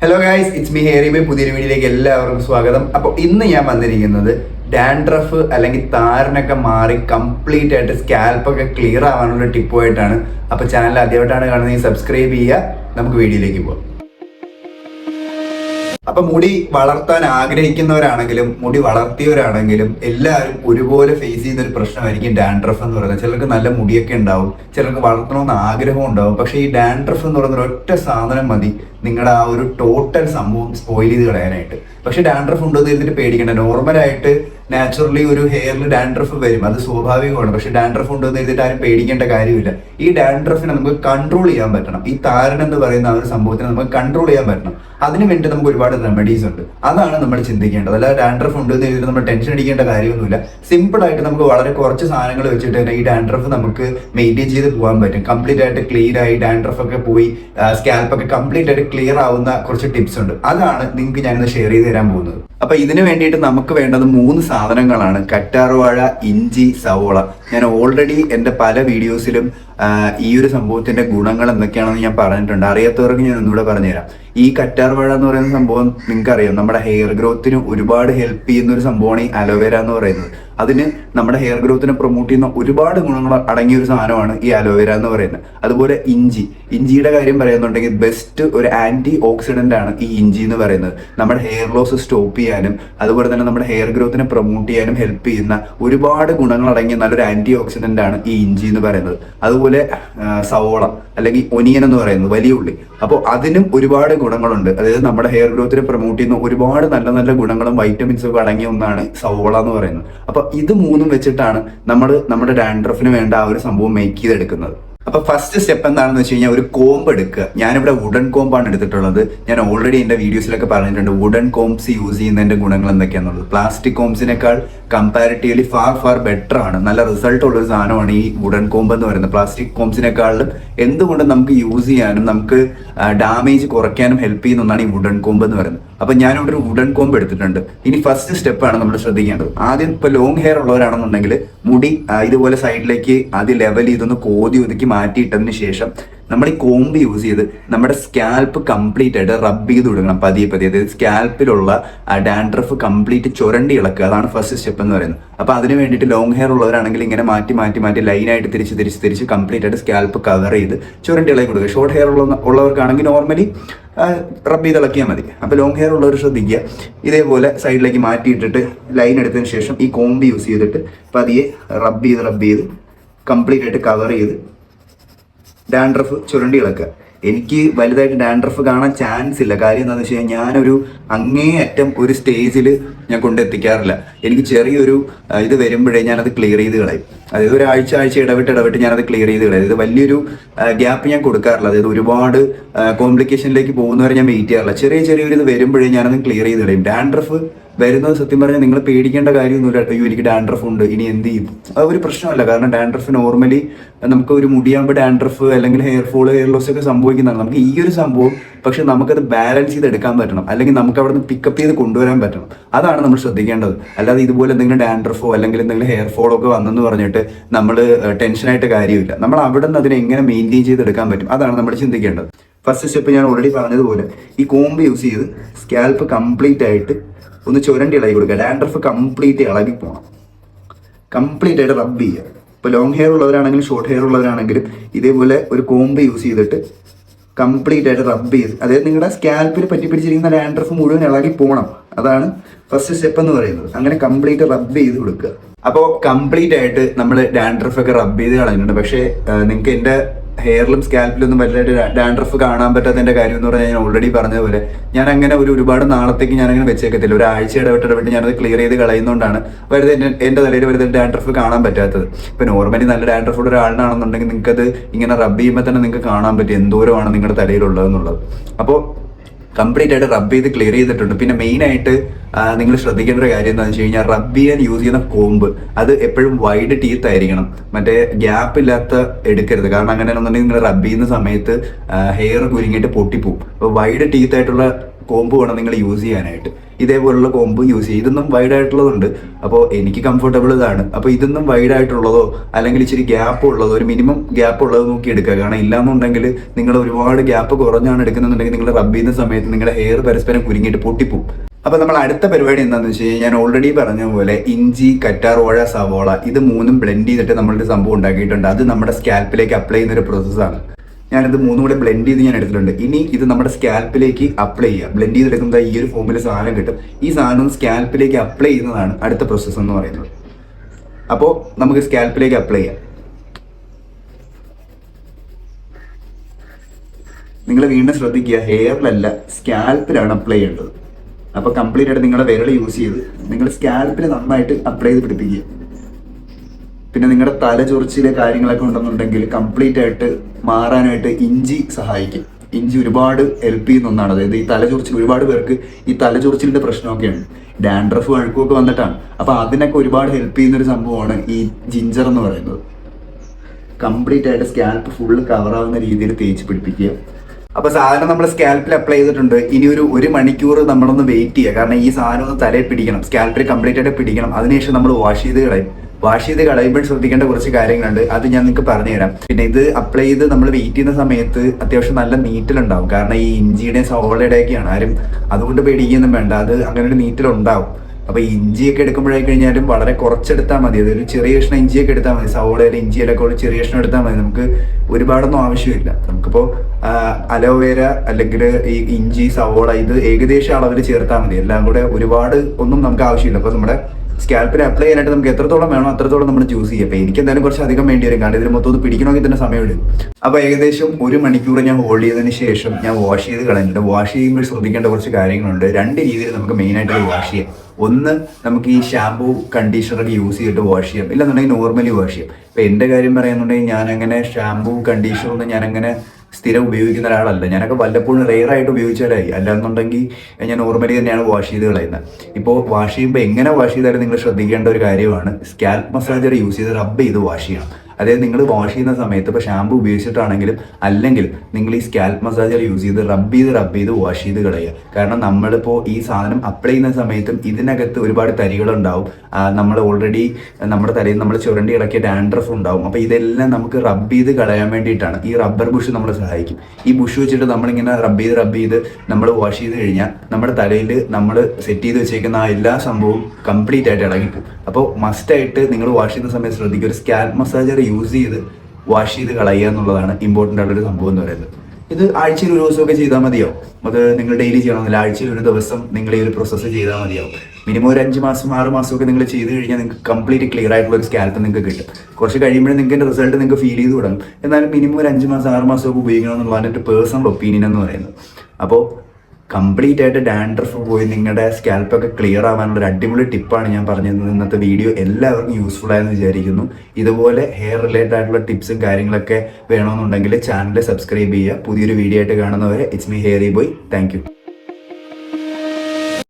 Hello guys it's me ഹേറിമേ പുതിയൊരു വീഡിയോയിലേക്ക് എല്ലാവർക്കും സ്വാഗതം. അപ്പോൾ ഇന്ന് ഞാൻ വന്നിരിക്കുന്നത് ഡാൻഡ്രഫ് അല്ലെങ്കിൽ താരനൊക്കെ മാറി കംപ്ലീറ്റ് ആയിട്ട് സ്കാൽപ്പൊക്കെ ക്ലിയർ ആവാനുള്ള ടിപ്പുമായിട്ടാണ്. അപ്പോൾ ചാനൽ ആദ്യമായിട്ടാണ് കാണുന്നത് സബ്സ്ക്രൈബ് ചെയ്യുക. നമുക്ക് വീഡിയോയിലേക്ക് പോകാം അപ്പൊ മുടി വളർത്താൻ ആഗ്രഹിക്കുന്നവരാണെങ്കിലും മുടി വളർത്തിയവരാണെങ്കിലും എല്ലാവരും ഒരുപോലെ ഫേസ് ചെയ്യുന്ന ഒരു പ്രശ്നമായിരിക്കും ഡാൻഡ്രഫ് എന്ന് പറയുന്നത്. ചിലർക്ക് നല്ല മുടിയൊക്കെ ഉണ്ടാവും ചിലർക്ക് വളർത്തണമെന്ന് ആഗ്രഹം ഉണ്ടാവും. പക്ഷേ ഈ ഡാൻഡ്രഫ് എന്ന് പറയുന്ന ഒറ്റ സാധനം മതി നിങ്ങളുടെ ആ ഒരു ടോട്ടൽ സംഭവം സ്പോയിൽ ചെയ്ത് കളയാനായിട്ട്. പക്ഷെ ഡാൻഡ്രഫ് ഉണ്ടോ എന്ന് ഇരുന്നിട്ട് പേടിക്കേണ്ട. നോർമലായിട്ട് നാച്ചുറലി ഒരു ഹെയറിൽ ഡാൻഡ്രഫ് വരും. അത് സ്വാഭാവികമാണ്. പക്ഷെ ഡാൻഡ്രഫ് ഉണ്ടെന്ന് എഴുതിയിട്ട് ആരും പേടിക്കേണ്ട കാര്യമില്ല. ഈ ഡാൻഡ്രഫിനെ നമുക്ക് കൺട്രോൾ ചെയ്യാൻ പറ്റണം. ഈ താരൻ എന്ന് പറയുന്ന ആ ഒരു സംഭവത്തിനെ നമുക്ക് കൺട്രോൾ ചെയ്യാൻ പറ്റണം. അതിന് വേണ്ടി നമുക്ക് ഒരുപാട് റെമഡീസ് ഉണ്ട്. അതാണ് നമ്മൾ ചിന്തിക്കേണ്ടത്. അല്ലാതെ ഡാൻഡ്രഫ് ഉണ്ട് എന്ന് കരുതിയിട്ട് നമ്മൾ ടെൻഷൻ അടിക്കേണ്ട കാര്യമൊന്നുമില്ല. സിമ്പിൾ ആയിട്ട് നമുക്ക് വളരെ കുറച്ച് സാധനങ്ങൾ വെച്ചിട്ട് തന്നെ ഈ ഡാൻഡ്രഫ് നമുക്ക് മെയിന്റെയിൻ ചെയ്ത് പോകാൻ പറ്റും. കംപ്ലീറ്റ് ആയിട്ട് ക്ലിയർ ആയി ഡാൻഡ്രഫ് ഒക്കെ പോയി സ്കാൽപ്പ് ഒക്കെ കംപ്ലീറ്റ് ആയിട്ട് ക്ലിയർ ആവുന്ന കുറച്ച് ടിപ്സ് ഉണ്ട്. അതാണ് നിങ്ങൾക്ക് ഞാനിന്ന് ഷെയർ ചെയ്ത് തരാൻ പോകുന്നത്. അപ്പൊ ഇതിനു വേണ്ടിയിട്ട് നമുക്ക് വേണ്ടത് മൂന്ന് സാധനങ്ങളാണ്. കറ്റാർവാഴ ഇഞ്ചി സവോള. ഞാൻ ഓൾറെഡി എന്റെ പല വീഡിയോസിലും ഈ ഒരു സംഭവത്തിന്റെ ഗുണങ്ങൾ എന്തൊക്കെയാണെന്ന് ഞാൻ പറഞ്ഞിട്ടുണ്ട്. അറിയാത്തവർക്ക് ഞാൻ ഒന്നുകൂടെ പറഞ്ഞുതരാം. ഈ കറ്റാർവാഴ എന്ന് പറയുന്ന സംഭവം നിങ്ങൾക്ക് അറിയാം നമ്മുടെ ഹെയർ ഗ്രോത്തിന് ഒരുപാട് ഹെൽപ്പ് ചെയ്യുന്ന ഒരു സംഭവമാണ് ഈ അലോവേര എന്ന് പറയുന്നത്. അതിന് നമ്മുടെ ഹെയർ ഗ്രോത്തിനെ പ്രൊമോട്ട് ചെയ്യുന്ന ഒരുപാട് ഗുണങ്ങൾ അടങ്ങിയ ഒരു സാധനമാണ് ഈ അലോവേര എന്ന് പറയുന്നത്. അതുപോലെ ഇഞ്ചി. ഇഞ്ചിയുടെ കാര്യം പറയുന്നുണ്ടെങ്കിൽ ബെസ്റ്റ് ഒരു ആന്റി ഓക്സിഡന്റ് ആണ് ഈ ഇഞ്ചി എന്ന് പറയുന്നത്. നമ്മുടെ ഹെയർ ലോസ് സ്റ്റോപ്പ് ചെയ്യാനും അതുപോലെ തന്നെ നമ്മുടെ ഹെയർ ഗ്രോത്തിനെ പ്രൊമോട്ട് ചെയ്യാനും ഹെൽപ്പ് ചെയ്യുന്ന ഒരുപാട് ഗുണങ്ങൾ അടങ്ങിയ നല്ലൊരു ആന്റി ഓക്സിഡന്റ് ആണ് ഈ ഇഞ്ചി എന്ന് പറയുന്നത്. അതുപോലെ ആ, സവോള അല്ലെങ്കിൽ ഒനിയൻ എന്ന് പറയുന്നത് വലിയ ഉള്ളി. അപ്പോൾ അതിനും ഒരുപാട് ഗുണങ്ങളുണ്ട്. അതായത് നമ്മുടെ ഹെയർ ഗ്രോത്തിനെ പ്രൊമോട്ട് ചെയ്യുന്ന ഒരുപാട് നല്ല നല്ല ഗുണങ്ങളും വൈറ്റമിൻസും അടങ്ങിയ ഒന്നാണ് സവോള എന്ന് പറയുന്നത്. അപ്പൊ ഇത് മൂന്നും വെച്ചിട്ടാണ് നമ്മൾ നമ്മുടെ ഡാൻഡ്രഫിന് വേണ്ട ആ ഒരു സംഭവം മേക്ക് ചെയ്തെടുക്കുന്നത്. അപ്പൊ ഫസ്റ്റ് സ്റ്റെപ്പ് എന്താണെന്ന് വെച്ച് കഴിഞ്ഞാൽ ഒരു കോമ്പ് എടുക്കുക. ഞാനിവിടെ വുഡൻ കോമ്പാണ് എടുത്തിട്ടുള്ളത്. ഞാൻ ഓൾറെഡി എന്റെ വീഡിയോസിലൊക്കെ പറഞ്ഞിട്ടുണ്ട് വുഡൻ കോംസ് യൂസ് ചെയ്യുന്നതിന്റെ ഗുണങ്ങൾ എന്തൊക്കെയാണെന്നുള്ളത് പ്ലാസ്റ്റിക് കോംസിനേക്കാൾ കമ്പാരിറ്റീവ്ലി ഫാർ ഫാർ ബെറ്റർ ആണ്. നല്ല റിസൾട്ട് ഉള്ള ഒരു സാധനമാണ് ഈ വുഡൻ കോമ്പ് എന്ന് പറയുന്നത്. പ്ലാസ്റ്റിക് കോംസിനേക്കാളും എന്തുകൊണ്ടും നമുക്ക് യൂസ് ചെയ്യാനും നമുക്ക് ഡാമേജ് കുറയ്ക്കാനും ഹെൽപ്പ് ചെയ്യുന്ന ഒന്നാണ് ഈ വുഡൻ കോമ്പ് എന്ന് പറയുന്നത്. അപ്പൊ ഞാനിവിടെ ഒരു വുഡൻ കോമ്പ് എടുത്തിട്ടുണ്ട്. ഇനി ഫസ്റ്റ് സ്റ്റെപ്പാണ് നമ്മൾ ശ്രദ്ധിക്കേണ്ടത്. ആദ്യം ഇപ്പൊ ലോങ് ഹെയർ ഉള്ളവരാണെന്നുണ്ടെങ്കിൽ മുടി ഇതുപോലെ സൈഡിലേക്ക് ആദ്യം ലെവൽ ചെയ്തൊന്ന് കോതി ഒതുക്കി മാറ്റിയിട്ടതിന് ശേഷം നമ്മൾ ഈ കോമ്പ് യൂസ് ചെയ്ത് നമ്മുടെ സ്കാൽപ്പ് കംപ്ലീറ്റ് ആയിട്ട് റബ്ബ് ചെയ്ത് കൊടുക്കണം പതിയെ പതിയെ. അതായത് സ്കാൽപ്പിലുള്ള ആ ഡാൻഡ്രഫ് കംപ്ലീറ്റ് ചുരണ്ടി ഇളക്കുക. അതാണ് ഫസ്റ്റ് സ്റ്റെപ്പ് എന്ന് പറയുന്നത്. അപ്പൊ അതിന് വേണ്ടിയിട്ട് ലോങ് ഹെയർ ഉള്ളവരാണെങ്കിൽ ഇങ്ങനെ മാറ്റി മാറ്റി മാറ്റി ലൈനായിട്ട് തിരിച്ച് തിരിച്ച് തിരിച്ച് കംപ്ലീറ്റ് ആയിട്ട് സ്കാൽപ്പ് കവർ ചെയ്ത് ചുരണ്ടി ഇളകി കൊടുക്കുക. ഷോർട്ട് ഹെയർ ഉള്ള ഉള്ളവർക്കാണെങ്കിൽ നോർമലി റബ്ബ് ചെയ്ത് ഇളക്കിയാൽ മതി. അപ്പോൾ ലോങ് ഹെയർ ഉള്ളവർ ശ്രദ്ധിക്കുക. ഇതേപോലെ സൈഡിലേക്ക് മാറ്റിയിട്ടിട്ട് ലൈൻ എടുത്തതിന് ശേഷം ഈ കോമ്പ് യൂസ് ചെയ്തിട്ട് പതിയെ റബ്ബ് ചെയ്ത് റബ്ബ് ചെയ്ത് കംപ്ലീറ്റ് ആയിട്ട് കവർ ചെയ്ത് ഡാൻഡ്രഫ് ചുരണ്ടി എനിക്ക് വലുതായിട്ട് ഡാൻഡ്രഫ് കാണാൻ ചാൻസ് ഇല്ല. കാര്യം എന്താണെന്ന് വെച്ച് കഴിഞ്ഞാൽ ഞാനൊരു അങ്ങേയറ്റം ഒരു സ്റ്റേജിൽ ഞാൻ കൊണ്ടെത്തിക്കാറില്ല എനിക്ക് ചെറിയൊരു ഇത് വരുമ്പോഴേ ഞാനത് ക്ലിയർ ചെയ്ത് കളയും. അതായത് ഒരു ആഴ്ച ആഴ്ച ഇടവിട്ട് ഇടവിട്ട് ഞാനത് ക്ലിയർ ചെയ്ത് കളയും. അതായത് വലിയൊരു ഗ്യാപ്പ് ഞാൻ കൊടുക്കാറില്ല. അതായത് ഒരുപാട് കോംപ്ലിക്കേഷനിലേക്ക് പോകുന്നവരെ ഞാൻ വെയിറ്റ് ചെയ്യാറില്ല. ചെറിയ ചെറിയൊരു ഇത് വരുമ്പോഴേ ഞാനത് ക്ലിയർ ചെയ്ത് കളയും. ഡാൻഡ്രഫ് വരുന്നത് സത്യം പറഞ്ഞാൽ നിങ്ങൾ പേടിക്കേണ്ട കാര്യമൊന്നുമില്ല അയ്യോ എനിക്ക് ഡാൻഡ്രഫ് ഉണ്ട്. ഇനി എന്ത് ചെയ്യും? അത് ഒരു പ്രശ്നമല്ല. കാരണം ഡാൻഡ്രഫ് നോർമലി നമുക്ക് ഒരു മുടിയാകുമ്പോൾ ഡാൻഡ്രഫ് അല്ലെങ്കിൽ ഹെയർ ഫോൾ ഹെയർ ലോസ് ഒക്കെ സംഭവിക്കുന്നതാണ്. നമുക്ക് ഈ ഒരു സംഭവം പക്ഷെ നമുക്കത് ബാലൻസ് ചെയ്ത് എടുക്കാൻ പറ്റണം. അല്ലെങ്കിൽ നമുക്ക് അവിടെ നിന്ന് പിക്കപ്പ് ചെയ്ത് കൊണ്ടുവരാൻ പറ്റണം. അതാണ് നമ്മൾ ശ്രദ്ധിക്കേണ്ടത്. അല്ലാതെ ഇതുപോലെ എന്തെങ്കിലും ഡാൻഡ്രഫോ അല്ലെങ്കിൽ എന്തെങ്കിലും ഹെയർ ഫോളോ ഒക്കെ വന്നെന്ന് പറഞ്ഞിട്ട് നമ്മൾ ടെൻഷനായിട്ട് കാര്യമില്ല. നമ്മൾ അവിടെ നിന്ന് അതിനെ എങ്ങനെ മെയിന്റെയിൻ ചെയ്തെടുക്കാൻ പറ്റും അതാണ് നമ്മൾ ചിന്തിക്കേണ്ടത്. ഫസ്റ്റ് സ്റ്റെപ്പ് ഞാൻ ഓൾറെഡി പറഞ്ഞതുപോലെ ഈ കോംബ് യൂസ് ചെയ്ത് സ്കാൽപ്പ് കംപ്ലീറ്റ് ആയിട്ട് ഒന്ന് ചുരണ്ടി ഇളകി കൊടുക്കുക. ഡാൻഡ്രഫ് കംപ്ലീറ്റ് ഇളകി പോകണം കംപ്ലീറ്റ് ആയിട്ട് റബ്ബ് ചെയ്യുക. ഇപ്പോൾ ലോങ് ഹെയർ ഉള്ളവരാണെങ്കിലും ഷോർട്ട് ഹെയർ ഉള്ളവരാണെങ്കിലും ഇതേപോലെ ഒരു കോംബ് യൂസ് ചെയ്തിട്ട് കംപ്ലീറ്റ് ആയിട്ട് റബ്ബ് ചെയ്ത് അതായത് നിങ്ങളുടെ സ്കാൽപ്പിൽ പറ്റി പിടിച്ചിരിക്കുന്ന ഡാൻഡ്രഫ് മുഴുവൻ ഇളകി പോകണം അതാണ് ഫസ്റ്റ് സ്റ്റെപ്പ് എന്ന് പറയുന്നത്. അങ്ങനെ കംപ്ലീറ്റ് റബ്ബ് ചെയ്ത് കൊടുക്കുക. അപ്പോൾ കംപ്ലീറ്റ് ആയിട്ട് നമ്മൾ ഡാൻഡ്രഫ് ഒക്കെ റബ്ബ് ചെയ്ത് കളഞ്ഞിട്ടുണ്ട്. പക്ഷെ നിങ്ങൾക്ക് എന്റെ ഹെയറിലും സ്കാൽപ്പിലൊന്നും വലുതായിട്ട് ഡാൻഡ്രഫ് കാണാൻ പറ്റാത്തതിന്റെ കാര്യം എന്ന് പറഞ്ഞാൽ ഞാൻ ഓൾറെഡി പറഞ്ഞതുപോലെ ഞാൻ അങ്ങനെ ഒരു ഒരുപാട് നാളത്തേക്ക് ഞാൻ അങ്ങനെ വെച്ചേക്കത്തില്ല. ഒരു ആഴ്ച ഇടവിട്ട് ഇടവിട്ട് ഞാനത് ക്ലിയർ ചെയ്ത് കളയുന്നതുകൊണ്ടാണ് വെറുതെ എന്റെ തലയിൽ വെറുതെ ഡാൻഡ്രഫ് കാണാൻ പറ്റാത്തത്. ഇപ്പൊ നോർമലി നല്ല ഡാൻഡ്രഫ് ഉള്ള നിങ്ങൾക്ക് അത് ഇങ്ങനെ റബ്ബ് ചെയ്യുമ്പോൾ തന്നെ നിങ്ങൾക്ക് കാണാൻ പറ്റും എന്തോരമാണ് നിങ്ങളുടെ തലയിലുള്ളതെന്നുള്ളത്. അപ്പോൾ കംപ്ലീറ്റ് ആയിട്ട് റബ്ബ് ചെയ്ത് ക്ലിയർ ചെയ്തിട്ടുണ്ട്. പിന്നെ മെയിൻ ആയിട്ട് നിങ്ങൾ ശ്രദ്ധിക്കേണ്ട ഒരു കാര്യം എന്താണെന്ന് വെച്ച് കഴിഞ്ഞാൽ റബ്ബ് ചെയ്യാൻ യൂസ് ചെയ്യുന്ന കോമ്പ് അത് എപ്പോഴും വൈഡ് ടീത്ത് ആയിരിക്കണം. മറ്റേ ഗ്യാപ്പ് ഇല്ലാത്ത എടുക്കരുത്. കാരണം അങ്ങനെയാണെന്നുണ്ടെങ്കിൽ നിങ്ങൾ റബ്ബ് ചെയ്യുന്ന സമയത്ത് ഹെയർ കുരുങ്ങിയിട്ട് പൊട്ടിപ്പോവും. അപ്പോൾ വൈഡ് ടീത്ത് ആയിട്ടുള്ള കോമ്പ് വേണം നിങ്ങൾ യൂസ് ചെയ്യാനായിട്ട്. ഇതേപോലുള്ള കോമ്പ് യൂസ് ചെയ്യും. ഇതൊന്നും വൈഡ് ആയിട്ടുള്ളതുണ്ട്. അപ്പോൾ എനിക്ക് കംഫർട്ടബിൾ ഇതാണ്. അപ്പോൾ ഇതൊന്നും വൈഡ് ആയിട്ടുള്ളതോ അല്ലെങ്കിൽ ഇച്ചിരി ഗ്യാപ്പ് ഉള്ളതോ ഒരു മിനിമം ഗ്യാപ്പ് ഉള്ളത് നോക്കി എടുക്കുക. കാരണം ഇല്ലാന്നുണ്ടെങ്കിൽ നിങ്ങൾ ഒരുപാട് ഗ്യാപ്പ് കുറഞ്ഞാണ് എടുക്കുന്നുണ്ടെങ്കിൽ നിങ്ങൾ റബ്ബ് ചെയ്യുന്ന സമയത്ത് നിങ്ങളുടെ ഹെയർ പരസ്പരം കുരുങ്ങിയിട്ട് പൊട്ടിപ്പോവും. അപ്പൊ നമ്മൾ അടുത്ത പരിപാടി എന്താണെന്ന് വെച്ച് കഴിഞ്ഞാൽ ഞാൻ ഓൾറെഡി പറഞ്ഞ പോലെ ഇഞ്ചി കറ്റാർവാഴ സവോള ഇത് മൂന്നും ബ്ലെൻഡ് ചെയ്തിട്ട് നമ്മളൊരു സംഭവം ഉണ്ടാക്കിയിട്ടുണ്ട്. അത് നമ്മുടെ സ്കാൽപ്പിലേക്ക് അപ്ലൈ ചെയ്യുന്ന ഒരു പ്രോസസ്സാണ് ഞാനിത് മൂന്നും കൂടെ ബ്ലെൻഡ് ചെയ്ത് ഞാൻ എടുത്തിട്ടുണ്ട്. ഇനി ഇത് നമ്മുടെ സ്കാൽപ്പിലേക്ക് അപ്ലൈ ചെയ്യുക. ബ്ലെൻഡ് ചെയ്തെടുക്കുന്നത് ഈ ഒരു ഫോമിൽ സാധനം കിട്ടും. ഈ സാധനം സ്കാൽപ്പിലേക്ക് അപ്ലൈ ചെയ്യുന്നതാണ് അടുത്ത പ്രോസസ്സ് എന്ന് പറയുന്നത്. അപ്പോൾ നമുക്ക് സ്കാൽപ്പിലേക്ക് അപ്ലൈ ചെയ്യാം. നിങ്ങൾ വീണ്ടും ശ്രദ്ധിക്കുക ഹെയറിലല്ല സ്കാൽപ്പിലാണ് അപ്ലൈ ചെയ്യേണ്ടത്. അപ്പോൾ കംപ്ലീറ്റ് ആയിട്ട് നിങ്ങളുടെ വിരൽ യൂസ് ചെയ്ത് നിങ്ങൾ സ്കാൽപ്പിൽ നന്നായിട്ട് അപ്ലൈ ചെയ്ത് പിടിപ്പിക്കുക. പിന്നെ നിങ്ങളുടെ തല ചൊറിച്ചിലെ കാര്യങ്ങളൊക്കെ ഉണ്ടെന്നുണ്ടെങ്കിൽ കംപ്ലീറ്റ് ആയിട്ട് മാറാനായിട്ട് ഇഞ്ചി സഹായിക്കും. ഇഞ്ചി ഒരുപാട് ഹെൽപ്പ് ചെയ്യുന്ന ഒന്നാണ്. അതായത് ഈ തല ചൊറിച്ചിൽ ഒരുപാട് പേർക്ക് ഈ തല ചൊറിച്ചിലിന്റെ പ്രശ്നമൊക്കെയാണ്. ഡാൻഡ്രഫ് വഴുക്കുമൊക്കെ വന്നിട്ടാണ്. അപ്പൊ അതിനൊക്കെ ഒരുപാട് ഹെൽപ്പ് ചെയ്യുന്ന ഒരു സംഭവമാണ് ഈ ജിഞ്ചർ എന്ന് പറയുന്നത്. കംപ്ലീറ്റ് ആയിട്ട് സ്കാൽപ്പ് ഫുള്ള് കവർ ആവുന്ന രീതിയിൽ തേച്ച് പിടിപ്പിക്കുക. അപ്പൊ സാധനം നമ്മൾ സ്കാൽപ്പിൽ അപ്ലൈ ചെയ്തിട്ടുണ്ട്. ഇനി ഒരു ഒരു മണിക്കൂർ നമ്മളൊന്ന് വെയിറ്റ് ചെയ്യുക. കാരണം ഈ സാധനം ഒന്ന് തലയിൽ പിടിക്കണം. സ്കാൽപ്പിൽ കംപ്ലീറ്റ് ആയിട്ട് പിടിക്കണം. അതിനുശേഷം നമ്മൾ വാഷ് ചെയ്ത് കളയും. വാഷ് ചെയ്ത് കളയുമ്പോൾ ശ്രദ്ധിക്കേണ്ട കുറച്ച് കാര്യങ്ങളുണ്ട്. അത് ഞാൻ നിങ്ങൾക്ക് പറഞ്ഞുതരാം. പിന്നെ ഇത് അപ്ലൈ ചെയ്ത് നമ്മൾ വെയിറ്റ് ചെയ്യുന്ന സമയത്ത് അത്യാവശ്യം നല്ല നീറ്റിലുണ്ടാവും. കാരണം ഈ ഇഞ്ചിയുടെയും സവോളയുടെയൊക്കെയാണ്. ആരും അതുകൊണ്ട് പേടിക്കൊന്നും വേണ്ട. അത് അങ്ങനെ ഒരു നീറ്റിലുണ്ടാവും. അപ്പൊ ഇഞ്ചിയൊക്കെ എടുക്കുമ്പോഴായി കഴിഞ്ഞാലും വളരെ കുറച്ചെടുത്താൽ മതി. അതൊരു ചെറിയ കഷ്ണം ഇഞ്ചിയൊക്കെ എടുത്താൽ മതി. സവോളയിലെ ഇഞ്ചിയിലൊക്കെ ഒരു ചെറിയ കഷ്ണം എടുത്താൽ മതി. നമുക്ക് ഒരുപാടൊന്നും ആവശ്യമില്ല. നമുക്കിപ്പോ അലോവേര അല്ലെങ്കിൽ ഈ ഇഞ്ചി സവോള ഇത് ഏകദേശം അളവിൽ ചേർത്താൽ മതി. എല്ലാം കൂടെ ഒരുപാട് ഒന്നും നമുക്ക് ആവശ്യമില്ല. അപ്പൊ നമ്മുടെ സ്കാൽപ്പിൽ അപ്ലൈ ചെയ്യാനായിട്ട് നമുക്ക് എത്രത്തോളം വേണോ അത്രത്തോളം നമ്മൾ ചൂസ് ചെയ്യാം. അപ്പൊ എനിക്ക് എന്തായാലും കുറച്ച് അധികം വേണ്ടി വരും. കാരണം ഇതിന് മൊത്തം ഒന്ന് പിടിക്കണമെങ്കിൽ തന്നെ സമയം എടുക്കും അപ്പൊ ഏകദേശം ഒരു മണിക്കൂർ ഞാൻ ഹോൾഡ് ചെയ്തതിന് ശേഷം ഞാൻ വാഷ് ചെയ്ത് കളഞ്ഞിട്ട് വാഷ് ചെയ്യുമ്പോൾ ശ്രദ്ധിക്കേണ്ട കുറച്ച് കാര്യങ്ങളുണ്ട്. രണ്ട് രീതിയിൽ നമുക്ക് മെയിൻ ആയിട്ട് വാഷ് ചെയ്യാം. ഒന്ന് നമുക്ക് ഈ ഷാമ്പൂ കണ്ടീഷണറൊക്കെ യൂസ് ചെയ്തിട്ട് വാഷ് ചെയ്യാം. ഇല്ലെന്നുണ്ടെങ്കിൽ നോർമലി വാഷ് ചെയ്യാം. ഇപ്പൊ എന്റെ കാര്യം പറയുന്നുണ്ടെങ്കിൽ ഞാൻ അങ്ങനെ ഷാമ്പൂ കണ്ടീഷണറൊന്നും ഞാൻ അങ്ങനെ സ്ഥിരം ഉപയോഗിക്കുന്ന ഒരാളല്ല. ഞാനൊക്കെ വല്ലപ്പോഴും റെയർ ആയിട്ട് ഉപയോഗിച്ചാലായി. അല്ലാന്നുണ്ടെങ്കിൽ ഞാൻ നോർമലി തന്നെയാണ് വാഷ് ചെയ്ത് കളയുന്നത് ഇപ്പോൾ വാഷ് ചെയ്യുമ്പോൾ എങ്ങനെ വാഷ് ചെയ്താലും നിങ്ങൾ ശ്രദ്ധിക്കേണ്ട ഒരു കാര്യമാണ് സ്കാൽപ്പ് മസാജർ യൂസ് ചെയ്ത് റബ്ബ് ചെയ്ത് വാഷ് ചെയ്യണം. അതായത് നിങ്ങൾ വാഷ് ചെയ്യുന്ന സമയത്ത് ഇപ്പോൾ ഷാമ്പു ഉപയോഗിച്ചിട്ടാണെങ്കിലും അല്ലെങ്കിൽ നിങ്ങൾ ഈ സ്കാൽപ്പ് മസാജർ യൂസ് ചെയ്ത് റബ്ബ് ചെയ്ത് റബ്ബ് ചെയ്ത് വാഷ് ചെയ്ത് കളയുക. കാരണം നമ്മളിപ്പോൾ ഈ സാധനം അപ്ലൈ ചെയ്യുന്ന സമയത്തും ഇതിനകത്ത് ഒരുപാട് തരികളുണ്ടാവും. നമ്മൾ ഓൾറെഡി നമ്മുടെ തലയിൽ നമ്മൾ ചുരണ്ടി ഇളക്കിയ ഡാൻഡ്രഫ് ഉണ്ടാവും. അപ്പോൾ ഇതെല്ലാം നമുക്ക് റബ്ബ് ചെയ്ത് കളയാൻ വേണ്ടിയിട്ടാണ് ഈ റബ്ബർ ബുഷ് നമ്മളെ സഹായിക്കും. ഈ ബുഷ് വെച്ചിട്ട് നമ്മളിങ്ങനെ റബ്ബ് ചെയ്ത് റബ്ബ് ചെയ്ത് നമ്മൾ വാഷ് ചെയ്ത് കഴിഞ്ഞാൽ നമ്മുടെ തലയിൽ നമ്മൾ സെറ്റ് ചെയ്ത് വെച്ചേക്കുന്ന ആ എല്ലാ സംഭവവും കംപ്ലീറ്റ് ആയിട്ട് ഇളകിപ്പോവും. അപ്പോൾ മസ്റ്റായിട്ട് നിങ്ങൾ വാഷ് ചെയ്യുന്ന സമയത്ത് ശ്രദ്ധിക്കുക. ഒരു സ്കാൽപ്പ് മസാജർ യൂസ് ചെയ്ത് വാഷ് ചെയ്ത് കളയുക എന്നുള്ളതാണ് ഇമ്പോർട്ടന്റ് ആയിട്ടുള്ള സംഭവം എന്ന് പറയുന്നത്. ഇത് ആഴ്ചയിൽ ഒരു ദിവസമൊക്കെ ചെയ്താൽ മതിയോ? അത് നിങ്ങൾ ഡെയിലി ചെയ്യണമെന്നില്ല. ആഴ്ചയിൽ ഒരു ദിവസം നിങ്ങൾ ഈ ഒരു പ്രോസസ്സ് ചെയ്താൽ മതിയാവും. മിനിമം ഒരു അഞ്ച് മാസം ആറ് മാസമൊക്കെ നിങ്ങൾ ചെയ്ത് കഴിഞ്ഞാൽ നിങ്ങൾക്ക് കംപ്ലീറ്റ് ക്ലിയർ ആയിട്ടുള്ള ഒരു സ്കാൽപ്പ് നിങ്ങൾക്ക് കിട്ടും. കുറച്ച് കഴിയുമ്പോൾ നിങ്ങൾക്ക് റിസൾട്ട് നിങ്ങൾക്ക് ഫീൽ ചെയ്ത് തുടങ്ങും. എന്നാലും മിനിമം ഒരു അഞ്ച് മാസം ആറ് മാസമൊക്കെ ഉപയോഗിക്കണം എന്നുള്ളതാണ് എന്റെ പേഴ്സണൽ ഒപ്പീനിയൻ എന്ന് പറയുന്നത്. അപ്പോൾ കംപ്ലീറ്റ് ആയിട്ട് ഡാൻഡ്രഫ് പോയി. നിങ്ങളുടെ സ്കാൽപ്പൊക്കെ ക്ലിയർ ആവാനുള്ള ഒരു അടിപൊളി ടിപ്പാണ് ഞാൻ പറഞ്ഞത് ഇന്നത്തെ വീഡിയോ എല്ലാവർക്കും യൂസ്ഫുൾ ആയെന്ന് വിചാരിക്കുന്നു. ഇതുപോലെ ഹെയർ റിലേറ്റഡ് ആയിട്ടുള്ള ടിപ്സും കാര്യങ്ങളൊക്കെ വേണമെന്നുണ്ടെങ്കിൽ ചാനൽ സബ്സ്ക്രൈബ് ചെയ്യുക. പുതിയൊരു വീഡിയോ ആയിട്ട് കാണുന്നവരെ it's me hairy boy thank